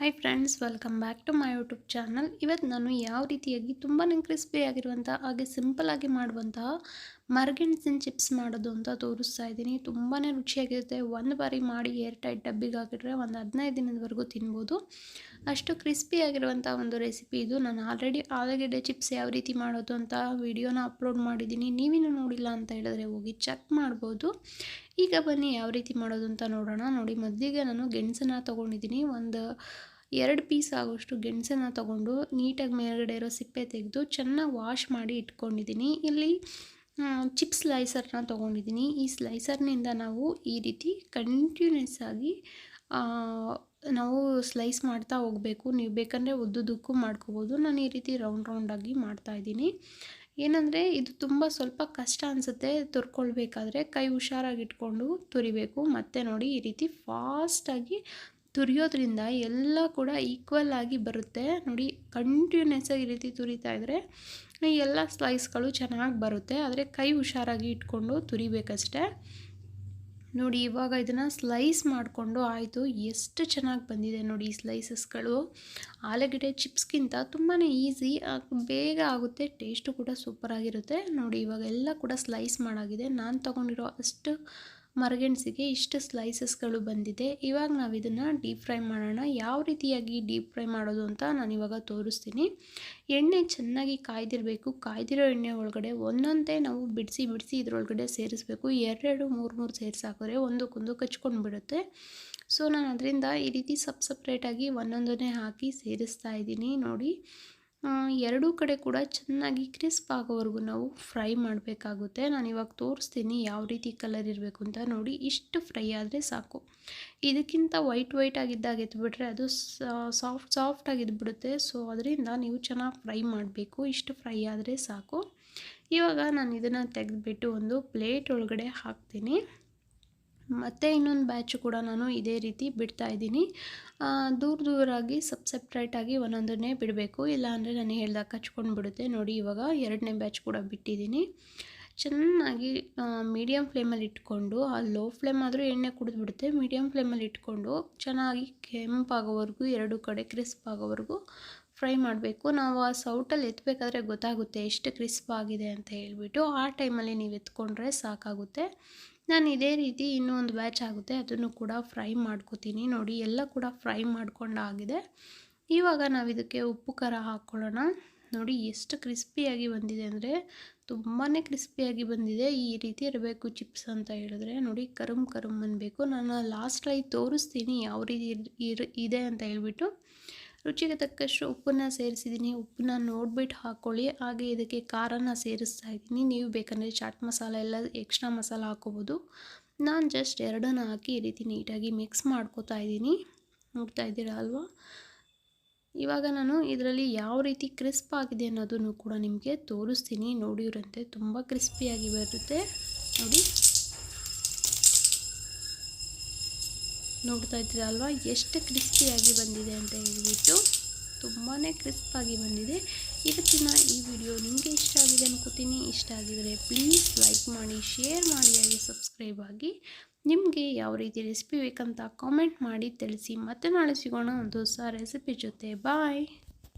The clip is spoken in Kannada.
Hi friends welcome back to my YouTube channel ಇವತ್ತು ನಾನು ಯಾವ ರೀತಿಯಾಗಿ ತುಂಬಾ ಕ್ರಿಸ್ಪಿಯಾಗಿರುವಂಥ ಹಾಗೆ ಸಿಂಪಲಾಗಿ ಮಾಡುವಂತಹ ಮರ್ಗೆಣಸಿನ ಚಿಪ್ಸ್ ಮಾಡೋದು ಅಂತ ತೋರಿಸ್ತಾ ಇದ್ದೀನಿ. ತುಂಬಾ ರುಚಿಯಾಗಿರುತ್ತೆ. ಒಂದು ಬಾರಿ ಮಾಡಿ ಏರ್ ಟೈಟ್ ಡಬ್ಬಿಗೆ ಹಾಕಿದ್ರೆ ಒಂದು ಹದಿನೈದು ದಿನದವರೆಗೂ ತಿನ್ಬೋದು. ಅಷ್ಟು ಕ್ರಿಸ್ಪಿಯಾಗಿರುವಂಥ ಒಂದು ರೆಸಿಪಿ ಇದು. ನಾನು ಆಲ್ರೆಡಿ ಆಲೂಗೆಡ್ಡೆ ಚಿಪ್ಸ್ ಯಾವ ರೀತಿ ಮಾಡೋದು ಅಂತ ವಿಡಿಯೋನ ಅಪ್ಲೋಡ್ ಮಾಡಿದ್ದೀನಿ. ನೀವಿನ್ನೂ ನೋಡಿಲ್ಲ ಅಂತ ಹೇಳಿದ್ರೆ ಹೋಗಿ ಚೆಕ್ ಮಾಡ್ಬೋದು. ಈಗ ಬನ್ನಿ ಯಾವ ರೀತಿ ಮಾಡೋದು ಅಂತ ನೋಡೋಣ. ನೋಡಿ ಮೊದಲಿಗೆ ನಾನು ಗೆಣಸನ್ನು ತೊಗೊಂಡಿದ್ದೀನಿ. ಒಂದು ಎರಡು ಪೀಸ್ ಆಗೋಷ್ಟು ಗೆಣಸನ್ನು ತೊಗೊಂಡು ನೀಟಾಗಿ ಮೇಲ್ಗಡೆ ಇರೋ ಸಿಪ್ಪೆ ತೆಗೆದು ಚೆನ್ನಾಗಿ ವಾಶ್ ಮಾಡಿ ಇಟ್ಕೊಂಡಿದ್ದೀನಿ. ಇಲ್ಲಿ ಚಿಪ್ಸ್ ಸ್ಲೈಸರ್ನ ತೊಗೊಂಡಿದ್ದೀನಿ. ಈ ಸ್ಲೈಸರ್ನಿಂದ ನಾವು ಈ ರೀತಿ ಕಂಟಿನ್ಯೂಸ್ ಆಗಿ ನಾವು ಸ್ಲೈಸ್ ಮಾಡ್ತಾ ಹೋಗಬೇಕು. ನೀವು ಬೇಕಂದರೆ ಉದ್ದುದಕ್ಕೂ ಮಾಡ್ಕೋಬೋದು. ನಾನು ಈ ರೀತಿ ರೌಂಡ್ ರೌಂಡಾಗಿ ಮಾಡ್ತಾಯಿದ್ದೀನಿ ಏನಂದರೆ ಇದು ತುಂಬ ಸ್ವಲ್ಪ ಕಷ್ಟ ಅನಿಸುತ್ತೆ ತುರ್ಕೊಳ್ಬೇಕಾದ್ರೆ. ಕೈ ಹುಷಾರಾಗಿಟ್ಕೊಂಡು ತುರಿಬೇಕು. ಮತ್ತು ನೋಡಿ ಈ ರೀತಿ ಫಾಸ್ಟಾಗಿ ತುರಿಯೋದ್ರಿಂದ ಎಲ್ಲ ಕೂಡ ಈಕ್ವಲ್ ಆಗಿ ಬರುತ್ತೆ. ನೋಡಿ ಕಂಟಿನ್ಯೂಸ್ ಆಗಿ ಈ ರೀತಿ ತುರಿತಾ ಇದ್ದರೆ ಎಲ್ಲ ಸ್ಲೈಸ್ಗಳು ಚೆನ್ನಾಗಿ ಬರುತ್ತೆ. ಆದರೆ ಕೈ ಹುಷಾರಾಗಿ ಇಟ್ಕೊಂಡು ತುರಿಬೇಕಷ್ಟೆ. ನೋಡಿ, ಇವಾಗ ಇದನ್ನು ಸ್ಲೈಸ್ ಮಾಡಿಕೊಂಡು ಆಯಿತು. ಎಷ್ಟು ಚೆನ್ನಾಗಿ ಬಂದಿದೆ ನೋಡಿ ಈ ಸ್ಲೈಸಸ್ಗಳು ಆಲೂಗಡ್ಡೆ ಚಿಪ್ಸ್ಗಿಂತ ತುಂಬಾ ಈಸಿ ಬೇಗ ಆಗುತ್ತೆ ಟೇಸ್ಟು ಕೂಡ ಸೂಪರಾಗಿರುತ್ತೆ ನೋಡಿ ಇವಾಗ ಎಲ್ಲ ಕೂಡ ಸ್ಲೈಸ್ ಮಾಡಾಗಿದೆ. ನಾನು ತೊಗೊಂಡಿರೋ ಅಷ್ಟು ಮರಗೆಣಸಿಗೆ ಇಷ್ಟು ಸ್ಲೈಸಸ್ಗಳು ಬಂದಿದೆ. ಇವಾಗ ನಾವು ಇದನ್ನು ಡೀಪ್ ಫ್ರೈ ಮಾಡೋಣ. ಯಾವ ರೀತಿಯಾಗಿ ಡೀಪ್ ಫ್ರೈ ಮಾಡೋದು ಅಂತ ನಾನು ಇವಾಗ ತೋರಿಸ್ತೀನಿ. ಎಣ್ಣೆ ಚೆನ್ನಾಗಿ ಕಾಯ್ದಿರಬೇಕು. ಕಾಯ್ದಿರೋ ಎಣ್ಣೆ ಒಳಗಡೆ ಒಂದೊಂದೇ ನಾವು ಬಿಡಿಸಿ ಬಿಡಿಸಿ ಇದರೊಳಗಡೆ ಸೇರಿಸ್ಬೇಕು. ಎರಡೆರಡು ಮೂರು ಮೂರು ಸೇರಿಸಿ ಹಾಕಿದ್ರೆ ಒಂದಕ್ಕೊಂದು ಕಚ್ಕೊಂಡು ಬಿಡುತ್ತೆ ಸೊ ನಾನು ಅದರಿಂದ ಈ ರೀತಿ ಸಪ್ ಸಪ್ರೇಟಾಗಿ ಒಂದೊಂದನ್ನೇ ಹಾಕಿ ಸೇರಿಸ್ತಾ ಇದ್ದೀನಿ. ನೋಡಿ ಎರಡೂ ಕಡೆ ಕೂಡ ಚೆನ್ನಾಗಿ ಕ್ರಿಸ್ಪ್ ಆಗೋವರೆಗೂ ನಾವು ಫ್ರೈ ಮಾಡಬೇಕಾಗುತ್ತೆ. ನಾನು ಇವಾಗ ತೋರಿಸ್ತೀನಿ ಯಾವ ರೀತಿ ಕಲರ್ ಇರಬೇಕು ಅಂತ ನೋಡಿ. ಇಷ್ಟು ಫ್ರೈ ಆದರೆ ಸಾಕು. ಇದಕ್ಕಿಂತ ವೈಟ್ ವೈಟ್ ಆಗಿದ್ದಾಗ ಎತ್ಬಿಟ್ರೆ ಅದು ಸಾಫ್ಟ್ ಸಾಫ್ಟ್ ಆಗಿದ್ಬಿಡುತ್ತೆ ಸೊ, ಅದರಿಂದ ನೀವು ಚೆನ್ನಾಗಿ ಫ್ರೈ ಮಾಡಬೇಕು. ಇಷ್ಟು ಫ್ರೈ ಆದರೆ ಸಾಕು. ಇವಾಗ ನಾನು ಇದನ್ನು ತೆಗೆದುಬಿಟ್ಟು ಒಂದು ಪ್ಲೇಟ್ ಒಳಗಡೆ ಹಾಕ್ತೀನಿ. ಮತ್ತು ಇನ್ನೊಂದು ಬ್ಯಾಚು ಕೂಡ ನಾನು ಇದೇ ರೀತಿ ಬಿಡ್ತಾ ಇದ್ದೀನಿ. ದೂರ ದೂರಾಗಿ ಸಬ್ ಸಪ್ರೇಟಾಗಿ ಒಂದೊಂದನ್ನೇ ಬಿಡಬೇಕು. ಇಲ್ಲಾಂದರೆ ನಾನು ಹೇಳ್ದಾಗ ಕಚ್ಕೊಂಡು ಬಿಡುತ್ತೆ. ನೋಡಿ, ಇವಾಗ ಎರಡನೇ ಬ್ಯಾಚ್ ಕೂಡ ಬಿಟ್ಟಿದ್ದೀನಿ. ಚೆನ್ನಾಗಿ ಮೀಡಿಯಮ್ ಫ್ಲೇಮಲ್ಲಿ ಇಟ್ಕೊಂಡು, ಆ ಲೋ ಫ್ಲೇಮ್ ಆದರೂ ಎಣ್ಣೆ ಕುಡಿದ್ಬಿಡುತ್ತೆ ಮೀಡಿಯಮ್ ಫ್ಲೇಮಲ್ಲಿ ಇಟ್ಕೊಂಡು, ಚೆನ್ನಾಗಿ ಕೆಂಪಾಗೋವರೆಗೂ, ಎರಡು ಕಡೆ ಕ್ರಿಸ್ಪ್ ಆಗೋವರೆಗೂ ಫ್ರೈ ಮಾಡಬೇಕು. ನಾವು ಆ ಸೌಟಲ್ಲಿ ಎತ್ತಬೇಕಾದ್ರೆ ಗೊತ್ತಾಗುತ್ತೆ ಎಷ್ಟು ಕ್ರಿಸ್ಪ್ ಆಗಿದೆ ಅಂತ ಹೇಳಿಬಿಟ್ಟು ಆ ಟೈಮಲ್ಲಿ ನೀವು ಎತ್ಕೊಂಡ್ರೆ ಸಾಕಾಗುತ್ತೆ. ನಾನು ಇದೇ ರೀತಿ ಇನ್ನೂ ಒಂದು ಬ್ಯಾಚ್ ಆಗುತ್ತೆ. ಅದನ್ನು ಕೂಡ ಫ್ರೈ ಮಾಡ್ಕೋತೀನಿ. ನೋಡಿ, ಎಲ್ಲ ಕೂಡ ಫ್ರೈ ಮಾಡಿಕೊಂಡಾಗಿದೆ ಇವಾಗ ನಾವು ಇದಕ್ಕೆ ಉಪ್ಪು, ಖಾರ ಹಾಕ್ಕೊಳ್ಳೋಣ ನೋಡಿ, ಎಷ್ಟು ಕ್ರಿಸ್ಪಿಯಾಗಿ ಬಂದಿದೆ ಅಂದರೆ ತುಂಬಾ ಕ್ರಿಸ್ಪಿಯಾಗಿ ಬಂದಿದೆ. ಈ ರೀತಿ ಇರಬೇಕು ಚಿಪ್ಸ್ ಅಂತ ಹೇಳಿದ್ರೆ. ನೋಡಿ, ಕರುಮ್ ಕರುಮ್ ಅನ್ನಬೇಕು ನಾನು ಲಾಸ್ಟಲ್ಲಿ ತೋರಿಸ್ತೀನಿ ಯಾವ ರೀತಿ ಇದೆ ಅಂತ ಹೇಳ್ಬಿಟ್ಟು. ರುಚಿಗೆ ತಕ್ಕಷ್ಟು ಉಪ್ಪನ್ನು ಸೇರಿಸಿದ್ದೀನಿ ಉಪ್ಪನ್ನ ನೋಡ್ಬಿಟ್ಟು ಹಾಕ್ಕೊಳ್ಳಿ ಹಾಗೆ ಇದಕ್ಕೆ ಖಾರನ ಸೇರಿಸ್ತಾ ಇದ್ದೀನಿ. ನೀವು ಬೇಕಂದರೆ ಚಾಟ್ ಮಸಾಲ ಎಲ್ಲ ಎಕ್ಸ್ಟ್ರಾ ಮಸಾಲ ಹಾಕೋಬೋದು ನಾನು ಜಸ್ಟ್ ಎರಡನ್ನ ಹಾಕಿ ಈ ರೀತಿ ನೀಟಾಗಿ ಮಿಕ್ಸ್ ಮಾಡ್ಕೋತಾ ಇದ್ದೀನಿ. ನೋಡ್ತಾ ಇದ್ದೀರಾ ಅಲ್ವಾ? ಇವಾಗ ನಾನು ಇದರಲ್ಲಿ ಯಾವ ರೀತಿ ಕ್ರಿಸ್ಪ್ ಆಗಿದೆ ಅನ್ನೋದನ್ನು ಕೂಡ ನಿಮಗೆ ತೋರಿಸ್ತೀನಿ. ನೋಡಿರಂತೆ ತುಂಬ ಕ್ರಿಸ್ಪಿಯಾಗಿ ಬರುತ್ತೆ. ನೋಡಿ. ನೋಡ್ತಾ ಇದ್ದೀರ ಅಲ್ವಾ? ಎಷ್ಟು ಕ್ರಿಸ್ಪಿಯಾಗಿ ಬಂದಿದೆ ಅಂತ ಹೇಳಿಬಿಟ್ಟು ತುಂಬಾ ಕ್ರಿಸ್ಪಾಗಿ ಬಂದಿದೆ. ಇವತ್ತಿನ ಈ ವಿಡಿಯೋ ನಿಮಗೆ ಇಷ್ಟ ಆಗಿದೆ ಅನ್ಕೋತೀನಿ. ಇಷ್ಟ ಆಗಿದರೆ ಪ್ಲೀಸ್ ಲೈಕ್ ಮಾಡಿ ಶೇರ್ ಮಾಡಿ, ಹಾಗೆ ಸಬ್ಸ್ಕ್ರೈಬ್ ಆಗಿ ನಿಮಗೆ ಯಾವ ರೀತಿ ರೆಸಿಪಿ ಬೇಕಂತ ಕಾಮೆಂಟ್ ಮಾಡಿ ತಿಳಿಸಿ. ಮತ್ತೆ ನಾಳೆ ಸಿಗೋಣ ಒಂದು ಹೊಸ ರೆಸಿಪಿ ಜೊತೆ. ಬಾಯ್